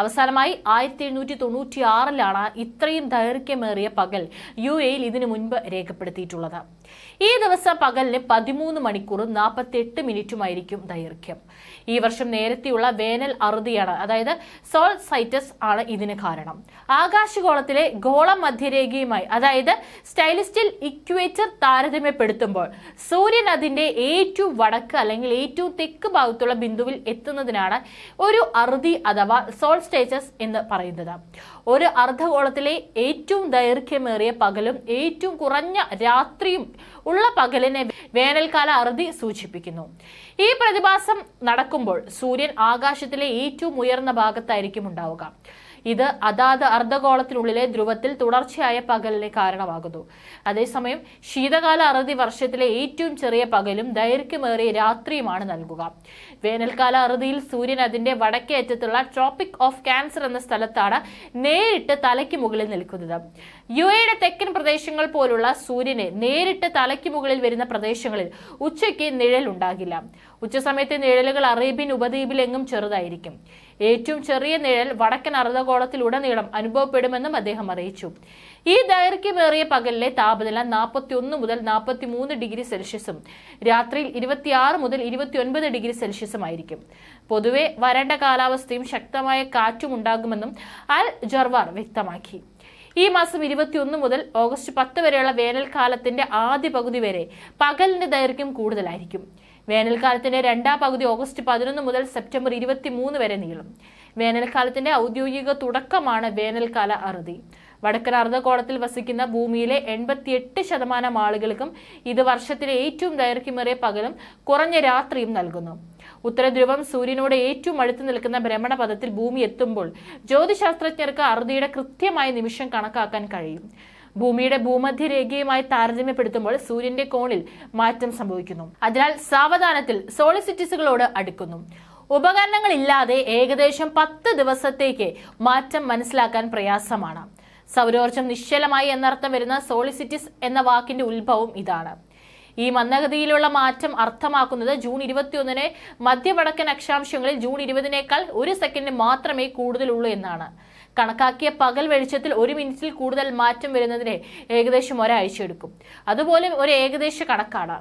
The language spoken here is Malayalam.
അവസാനമായി ആയിരത്തി എഴുന്നൂറ്റി തൊണ്ണൂറ്റി ആറിലാണ് ഇത്രയും ദൈർഘ്യമേറിയ പകൽ യു എയിൽ ഇതിനു മുൻപ് രേഖപ്പെടുത്തിയിട്ടുള്ളത്. ഈ ദിവസം പകലിന് പതിമൂന്ന് മണിക്കൂറും നാൽപ്പത്തി എട്ട് മിനിറ്റുമായിരിക്കും ദൈർഘ്യം. ഈ വർഷം നേരത്തെയുള്ള വേനൽ അറുതിയാണ്. അതായത് സോൾ സൈറ്റസ് ആണ് ഇതിന് കാരണം. ആകാശഗോളത്തിലെ ഗോള മധ്യരേഖയുമായി അതായത് സ്റ്റൈലിസ്റ്റിൽ ഇക്വേറ്റർ താരതമ്യപ്പെടുത്തുമ്പോൾ സൂര്യൻ അതിന്റെ ഏറ്റവും വടക്ക് അല്ലെങ്കിൽ ഏറ്റവും തെക്ക് ഭാഗത്തുള്ള ബിന്ദുവിൽ എത്തുന്നതിനാണ് ഒരു അറുതി അഥവാ സോൾ സ്റ്റേറ്റസ് എന്ന് പറയുന്നത്. ഒരു അർദ്ധഗോളത്തിലെ ഏറ്റവും ദൈർഘ്യമേറിയ പകലും ഏറ്റവും കുറഞ്ഞ രാത്രിയും ഉള്ള പകലിനെ വേനൽക്കാല അറുതി സൂചിപ്പിക്കുന്നു. ഈ പ്രതിഭാസം നടക്കുമ്പോൾ സൂര്യൻ ആകാശത്തിലെ ഏറ്റവും ഉയർന്ന ഭാഗത്തായിരിക്കും ഉണ്ടാവുക. ഇത് അതാത് അർദ്ധഗോളത്തിനുള്ളിലെ ധ്രുവത്തിൽ തുടർച്ചയായ പകലിന് കാരണമാകുന്നു. അതേസമയം ശീതകാല അറുതി വർഷത്തിലെ ഏറ്റവും ചെറിയ പകലും ദൈർഘ്യമേറിയ രാത്രിയുമാണ് നൽകുക. വേനൽക്കാല അറുതിയിൽ സൂര്യൻ അതിന്റെ വടക്കേ അറ്റത്തുള്ള ട്രോപ്പിക് ഓഫ് ക്യാൻസർ എന്ന സ്ഥലത്താണ് നേരിട്ട് തലയ്ക്ക് മുകളിൽ നിൽക്കുന്നത്. യു എയുടെ തെക്കൻ പ്രദേശങ്ങൾ പോലുള്ള സൂര്യനെ നേരിട്ട് തലയ്ക്ക് മുകളിൽ വരുന്ന പ്രദേശങ്ങളിൽ ഉച്ചയ്ക്ക് നിഴൽ ഉണ്ടാകില്ല ഉച്ചസമയത്തെ നിഴലുകൾ അറേബ്യൻ ഉപദ്വീപിലെങ്ങും ചെറുതായിരിക്കും. ഏറ്റവും ചെറിയ നിഴൽ വടക്കൻ അർദ്ധഗോളത്തിലുടനീളം അനുഭവപ്പെടുമെന്നും അദ്ദേഹം അറിയിച്ചു. ഈ ദൈർഘ്യമേറിയ പകലിലെ താപനില നാൽപ്പത്തി ഒന്ന് മുതൽ നാൽപ്പത്തി മൂന്ന് ഡിഗ്രി സെൽഷ്യസും രാത്രിയിൽ ഇരുപത്തിയാറ് മുതൽ ഇരുപത്തിയൊൻപത് ഡിഗ്രി സെൽഷ്യസും ആയിരിക്കും. പൊതുവെ വരണ്ട കാലാവസ്ഥയും ശക്തമായ കാറ്റും ഉണ്ടാകുമെന്നും അൽ ജർവാർ വ്യക്തമാക്കി. ഈ മാസം ഇരുപത്തിയൊന്ന് മുതൽ ഓഗസ്റ്റ് പത്ത് വരെയുള്ള വേനൽക്കാലത്തിന്റെ ആദ്യ പകുതി വരെ പകലിന്റെ ദൈർഘ്യം കൂടുതലായിരിക്കും. വേനൽക്കാലത്തിന്റെ രണ്ടാം പകുതി ഓഗസ്റ്റ് പതിനൊന്ന് മുതൽ സെപ്റ്റംബർ ഇരുപത്തി മൂന്ന് വരെ നീളും. വേനൽക്കാലത്തിന്റെ ഔദ്യോഗിക തുടക്കമാണ് വേനൽക്കാല അറുതി. വടക്കൻ അർദ്ധഗോളത്തിൽ വസിക്കുന്ന ഭൂമിയിലെ എൺപത്തിയെട്ട് ശതമാനം ആളുകൾക്കും ഇത് വർഷത്തിലെ ഏറ്റവും ദൈർഘ്യമേറിയ പകലും കുറഞ്ഞ രാത്രിയും നൽകുന്നു. ഉത്തരധ്രുവം സൂര്യനോട് ഏറ്റവും അടുത്ത് നിൽക്കുന്ന ഭ്രമണപഥത്തിൽ ഭൂമി എത്തുമ്പോൾ ജ്യോതിശാസ്ത്രജ്ഞർക്ക് അറുതിയുടെ കൃത്യമായ നിമിഷം കണക്കാക്കാൻ കഴിയും. ഭൂമിയുടെ ഭൂമധ്യരേഖയുമായി താരതമ്യപ്പെടുത്തുമ്പോൾ സൂര്യന്റെ കോണിൽ മാറ്റം സംഭവിക്കുന്നു. അതിനാൽ സാവധാനത്തിൽ സോളിസിറ്റിസുകളോട് അടുക്കുന്നു. ഉപകരണങ്ങളില്ലാതെ ഏകദേശം പത്ത് ദിവസത്തേക്ക് മാറ്റം മനസ്സിലാക്കാൻ പ്രയാസമാണ്. സൗരോർജം നിശ്ചലമായി എന്നർത്ഥം വരുന്ന സോളിസിറ്റിസ് എന്ന വാക്കിന്റെ ഉത്ഭവം ഇതാണ്. ഈ മന്ദഗതിയിലുള്ള മാറ്റം അർത്ഥമാക്കുന്നത് ജൂൺ ഇരുപത്തിയൊന്നിന് മധ്യവടക്കൻ അക്ഷാംശങ്ങളിൽ ജൂൺ ഇരുപതിനേക്കാൾ ഒരു സെക്കൻഡ് മാത്രമേ കൂടുതലുള്ളൂ എന്നാണ്. കണക്കാക്കിയ പകൽ വെളിച്ചത്തിൽ ഒരു മിനിറ്റിൽ കൂടുതൽ മാറ്റം വരുന്നതിന് ഏകദേശം ഒരാഴ്ച എടുക്കും അതുപോലെ ഒരു ഏകദേശ കണക്കാണ്.